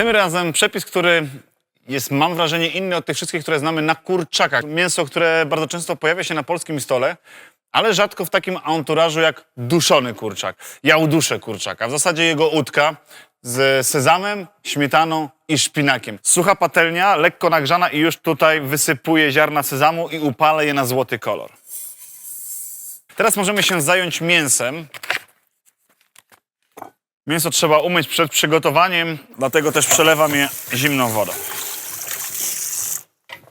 Tym razem przepis, który jest, mam wrażenie, inny od tych wszystkich, które znamy na kurczakach. Mięso, które bardzo często pojawia się na polskim stole, ale rzadko w takim anturażu jak duszony kurczak. Ja uduszę kurczaka. W zasadzie jego udka z sezamem, śmietaną i szpinakiem. Sucha patelnia, lekko nagrzana i już tutaj wysypuję ziarna sezamu i upalę je na złoty kolor. Teraz możemy się zająć mięsem. Mięso trzeba umyć przed przygotowaniem, dlatego też przelewam je zimną wodą.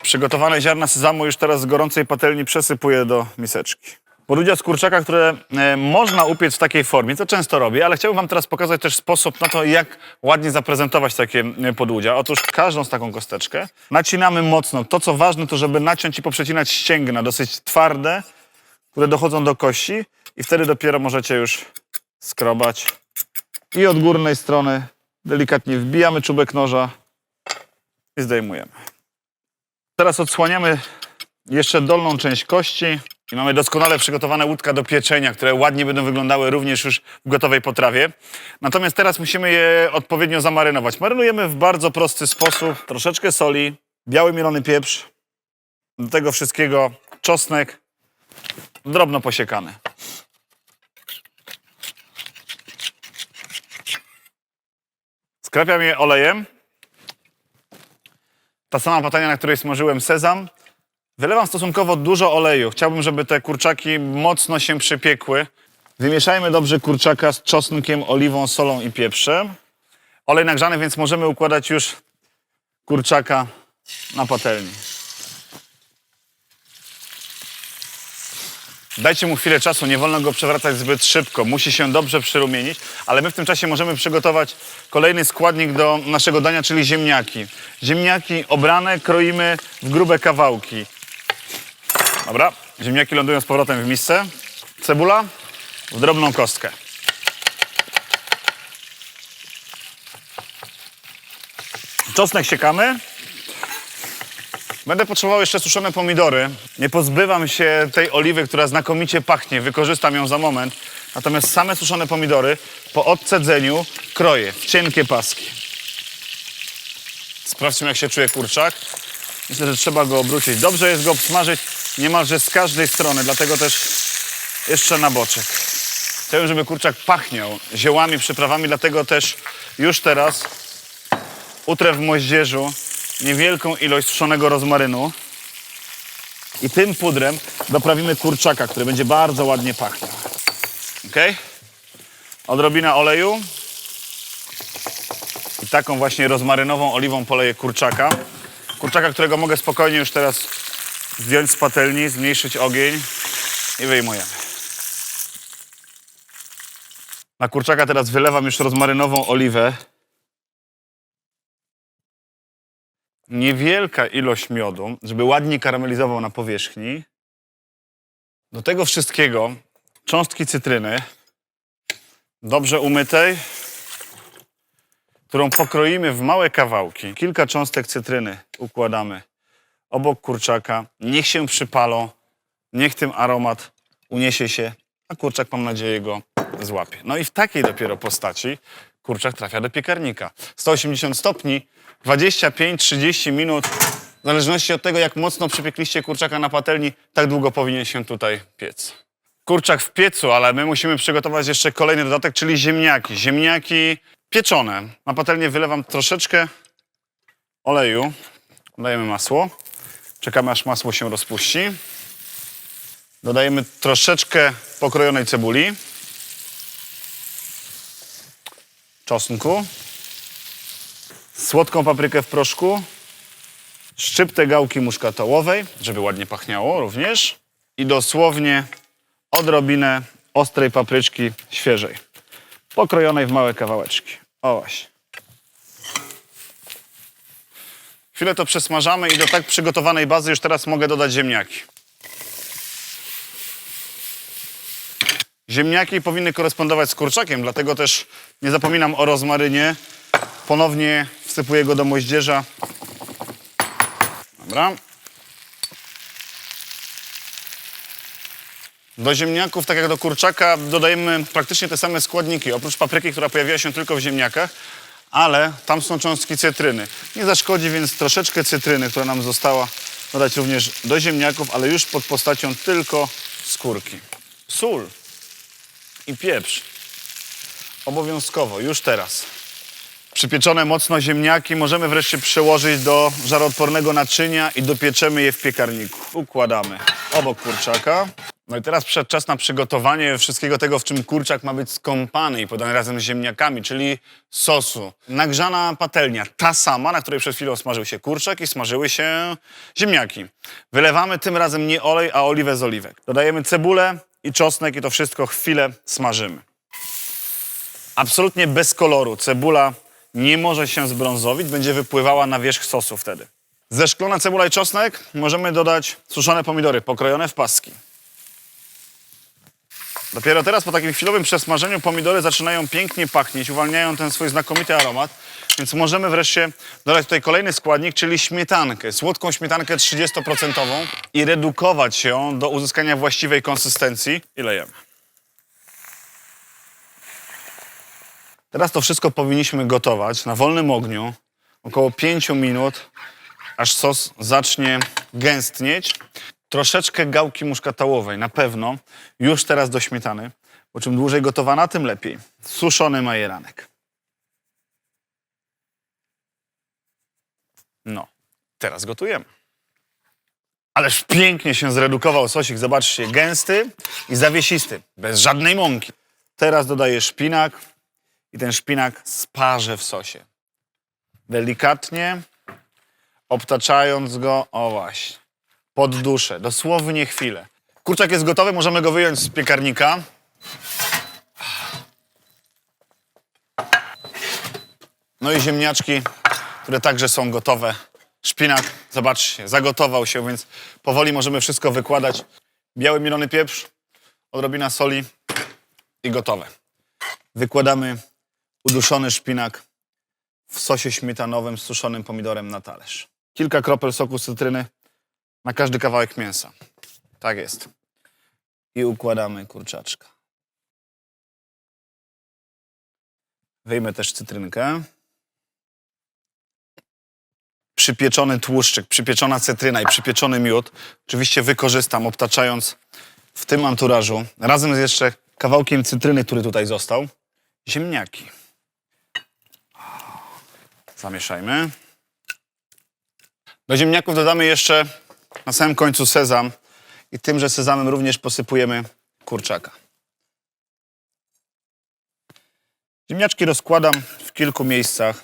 Przygotowane ziarna sezamu już teraz z gorącej patelni przesypuję do miseczki. Podudzia z kurczaka, które e, można upiec w takiej formie, to często robię, ale chciałbym wam teraz pokazać też sposób na to, jak ładnie zaprezentować takie e, podłudzia. Otóż każdą z taką kosteczkę nacinamy mocno. To, co ważne, to żeby naciąć i poprzecinać ścięgna, dosyć twarde, które dochodzą do kości i wtedy dopiero możecie już skrobać. I od górnej strony delikatnie wbijamy czubek noża i zdejmujemy. Teraz odsłaniamy jeszcze dolną część kości i mamy doskonale przygotowane łódka do pieczenia, które ładnie będą wyglądały również już w gotowej potrawie. Natomiast teraz musimy je odpowiednio zamarynować. Marynujemy w bardzo prosty sposób. Troszeczkę soli, biały mielony pieprz, do tego wszystkiego czosnek, drobno posiekany. Skrapiam je olejem. Ta sama patelnia, na której smażyłem sezam. Wylewam stosunkowo dużo oleju. Chciałbym, żeby te kurczaki mocno się przypiekły. Wymieszajmy dobrze kurczaka z czosnkiem, oliwą, solą i pieprzem. Olej nagrzany, więc możemy układać już kurczaka na patelni. Dajcie mu chwilę czasu, nie wolno go przewracać zbyt szybko. Musi się dobrze przyrumienić, ale my w tym czasie możemy przygotować kolejny składnik do naszego dania, czyli ziemniaki. Ziemniaki obrane kroimy w grube kawałki. Dobra, ziemniaki lądują z powrotem w misce. Cebula w drobną kostkę. Czosnek siekamy. Będę potrzebował jeszcze suszone pomidory. Nie pozbywam się tej oliwy, która znakomicie pachnie. Wykorzystam ją za moment. Natomiast same suszone pomidory po odcedzeniu kroję w cienkie paski. Sprawdźmy, jak się czuje kurczak. Myślę, że trzeba go obrócić. Dobrze jest go obsmażyć niemalże z każdej strony, dlatego też jeszcze na boczek. Chciałbym, żeby kurczak pachniał ziołami, przyprawami, dlatego też już teraz utrę w moździerzu niewielką ilość suszonego rozmarynu i tym pudrem doprawimy kurczaka, który będzie bardzo ładnie pachniał. Ok? Odrobina oleju i taką właśnie rozmarynową oliwą poleję kurczaka. Kurczaka, którego mogę spokojnie już teraz zdjąć z patelni, zmniejszyć ogień i wyjmujemy. Na kurczaka teraz wylewam już rozmarynową oliwę. Niewielka ilość miodu, żeby ładnie karamelizował na powierzchni. Do tego wszystkiego cząstki cytryny, dobrze umytej, którą pokroimy w małe kawałki. Kilka cząstek cytryny układamy obok kurczaka. Niech się przypalą, niech tym aromat uniesie się, a kurczak, mam nadzieję, go złapie. No i w takiej dopiero postaci kurczak trafia do piekarnika. 180 stopni, 25-30 minut, w zależności od tego, jak mocno przypiekliście kurczaka na patelni, tak długo powinien się tutaj piec. Kurczak w piecu, ale my musimy przygotować jeszcze kolejny dodatek, czyli ziemniaki. Ziemniaki pieczone. Na patelnię wylewam troszeczkę oleju, dajemy masło, czekamy aż masło się rozpuści. Dodajemy troszeczkę pokrojonej cebuli, czosnku, słodką paprykę w proszku, szczyptę gałki muszkatołowej, żeby ładnie pachniało również i dosłownie odrobinę ostrej papryczki świeżej, pokrojonej w małe kawałeczki. O właśnie. Chwilę to przesmażamy i do tak przygotowanej bazy już teraz mogę dodać ziemniaki. Ziemniaki powinny korespondować z kurczakiem, dlatego też nie zapominam o rozmarynie. Ponownie wsypuję go do moździerza. Dobra. Do ziemniaków, tak jak do kurczaka, dodajemy praktycznie te same składniki. Oprócz papryki, która pojawiła się tylko w ziemniakach, ale tam są cząstki cytryny. Nie zaszkodzi więc troszeczkę cytryny, która nam została, dodać również do ziemniaków, ale już pod postacią tylko skórki. Sól i pieprz. Obowiązkowo, już teraz. Przypieczone mocno ziemniaki możemy wreszcie przełożyć do żaroodpornego naczynia i dopieczemy je w piekarniku. Układamy obok kurczaka. No i teraz przyszedł czas na przygotowanie wszystkiego tego, w czym kurczak ma być skąpany i podany razem z ziemniakami, czyli sosu. Nagrzana patelnia, ta sama, na której przed chwilą smażył się kurczak i smażyły się ziemniaki. Wylewamy tym razem nie olej, a oliwę z oliwek. Dodajemy cebulę i czosnek i to wszystko chwilę smażymy absolutnie bez koloru. Cebula nie może się zbrązowić, będzie wypływała na wierzch sosu wtedy. Zeszklona cebula i czosnek możemy dodać suszone pomidory pokrojone w paski. Dopiero teraz po takim chwilowym przesmażeniu pomidory zaczynają pięknie pachnieć, uwalniają ten swój znakomity aromat, więc możemy wreszcie dodać tutaj kolejny składnik, czyli śmietankę, słodką śmietankę 30% i redukować ją do uzyskania właściwej konsystencji i lejemy. Teraz to wszystko powinniśmy gotować na wolnym ogniu około 5 minut, aż sos zacznie gęstnieć. Troszeczkę gałki muszkatałowej na pewno już teraz do śmietany, bo czym dłużej gotowana, tym lepiej. Suszony majeranek. No, teraz gotujemy. Ależ pięknie się zredukował sosik, zobaczcie, gęsty i zawiesisty, bez żadnej mąki. Teraz dodaję szpinak, i ten szpinak sparzę w sosie. Delikatnie, obtaczając go, o właśnie, pod duszę, dosłownie chwilę. Kurczak jest gotowy, możemy go wyjąć z piekarnika. No i ziemniaczki, które także są gotowe. Szpinak, zobaczcie, zagotował się, więc powoli możemy wszystko wykładać. Biały mielony pieprz, odrobina soli i gotowe. Wykładamy uduszony szpinak w sosie śmietanowym z suszonym pomidorem na talerz. Kilka kropel soku cytryny na każdy kawałek mięsa. Tak jest. I układamy kurczaczka. Wyjmę też cytrynkę. Przypieczony tłuszczyk, przypieczona cytryna i przypieczony miód. Oczywiście wykorzystam, obtaczając w tym anturażu, razem z jeszcze kawałkiem cytryny, który tutaj został, ziemniaki. Zamieszajmy. Do ziemniaków dodamy jeszcze na samym końcu sezam i tymże sezamem również posypujemy kurczaka. Ziemniaczki rozkładam w kilku miejscach.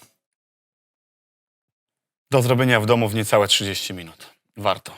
Do zrobienia w domu w niecałe 30 minut. Warto.